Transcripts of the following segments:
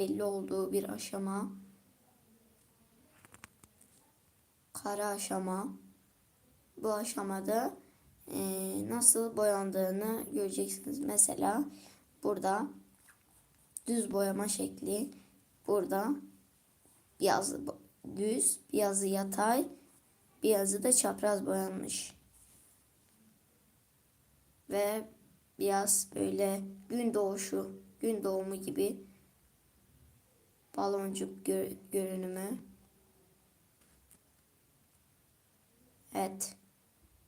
belli olduğu bir aşama. Kara aşama. Bu aşamada eee, nasıl boyandığını göreceksiniz. Mesela burada düz boyama şekli. Burada yazı düz, yazı yatay, bir yazı da çapraz boyanmış. Ve biraz böyle gün doğuşu, gün doğumu gibi baloncuk gör- görünümü. Evet.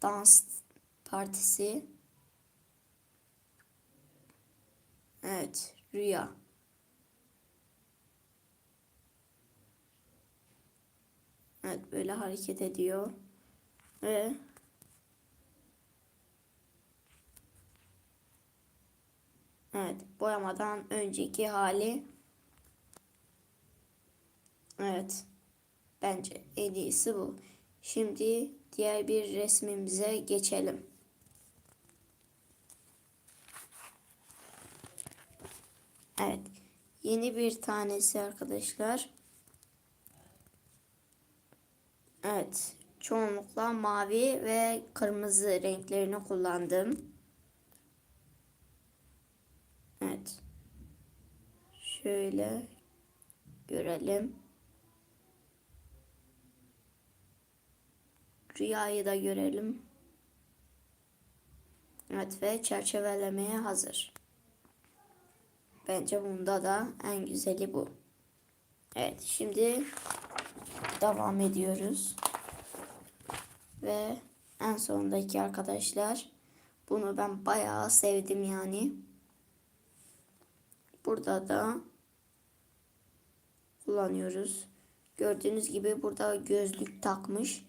Dans partisi. Evet. Rüya. Evet böyle hareket ediyor. Ve Evet boyamadan önceki hali Evet bence en iyisi bu. Şimdi diğer bir resmimize geçelim. Evet yeni bir tanesi arkadaşlar. Evet. Çoğunlukla mavi ve kırmızı renklerini kullandım. Evet. Şöyle görelim. Rüyayı da görelim. Evet ve çerçevelemeye hazır. Bence bunda da en güzeli bu. Evet şimdi devam ediyoruz. Ve en sondaki arkadaşlar bunu ben bayağı sevdim yani. Burada da kullanıyoruz. Gördüğünüz gibi burada gözlük takmış.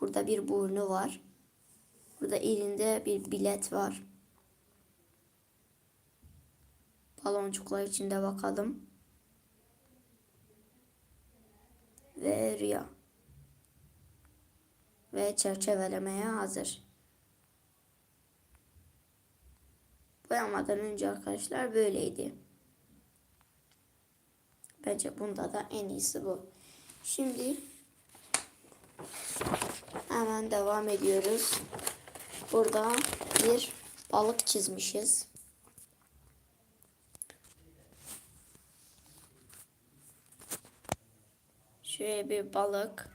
Burada bir burnu var. Burada elinde bir bilet var. Baloncuklar içinde bakalım. Ve rüya. Ve çerçevelemeye hazır. Boyamadan önce arkadaşlar böyleydi. Bence bunda da en iyisi bu. Şimdi hemen devam ediyoruz. Burada bir balık çizmişiz. Şöyle bir balık.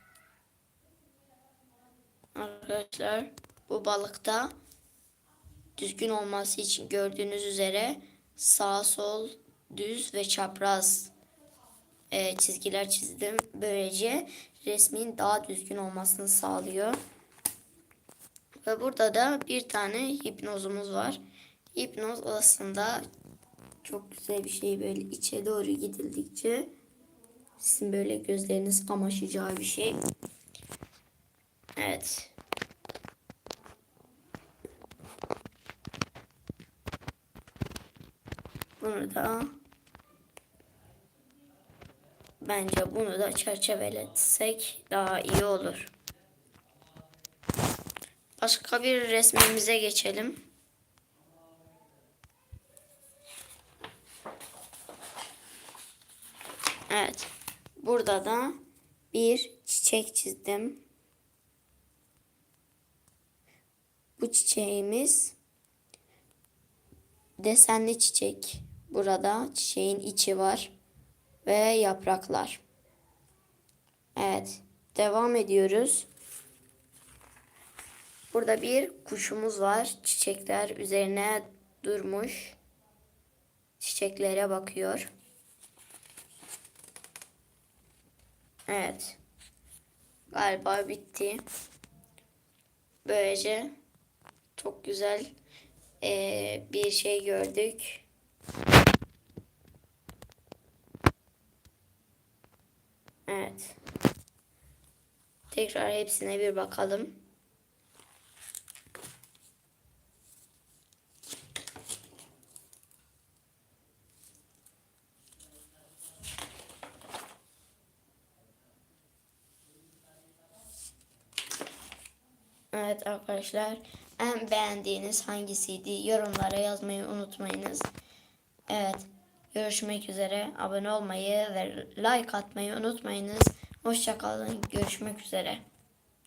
Arkadaşlar bu balıkta düzgün olması için gördüğünüz üzere sağ sol düz ve çapraz e, çizgiler çizdim. Böylece resmin daha düzgün olmasını sağlıyor. Ve burada da bir tane hipnozumuz var. Hipnoz aslında çok güzel bir şey böyle içe doğru gidildikçe sizin böyle gözleriniz kamaşacağı bir şey. Evet. Bunu da bence bunu da çerçeveletsek daha iyi olur. Başka bir resmimize geçelim. Evet. Burada da bir çiçek çizdim. Bu çiçeğimiz desenli çiçek. Burada çiçeğin içi var ve yapraklar. Evet, devam ediyoruz. Burada bir kuşumuz var. Çiçekler üzerine durmuş. Çiçeklere bakıyor. Evet. Galiba bitti. Böylece çok güzel eee, bir şey gördük. Evet. Tekrar hepsine bir bakalım. Evet arkadaşlar en beğendiğiniz hangisiydi yorumlara yazmayı unutmayınız. Evet Görüşmek üzere. Abone olmayı ve like atmayı unutmayınız. Hoşçakalın. Görüşmek üzere.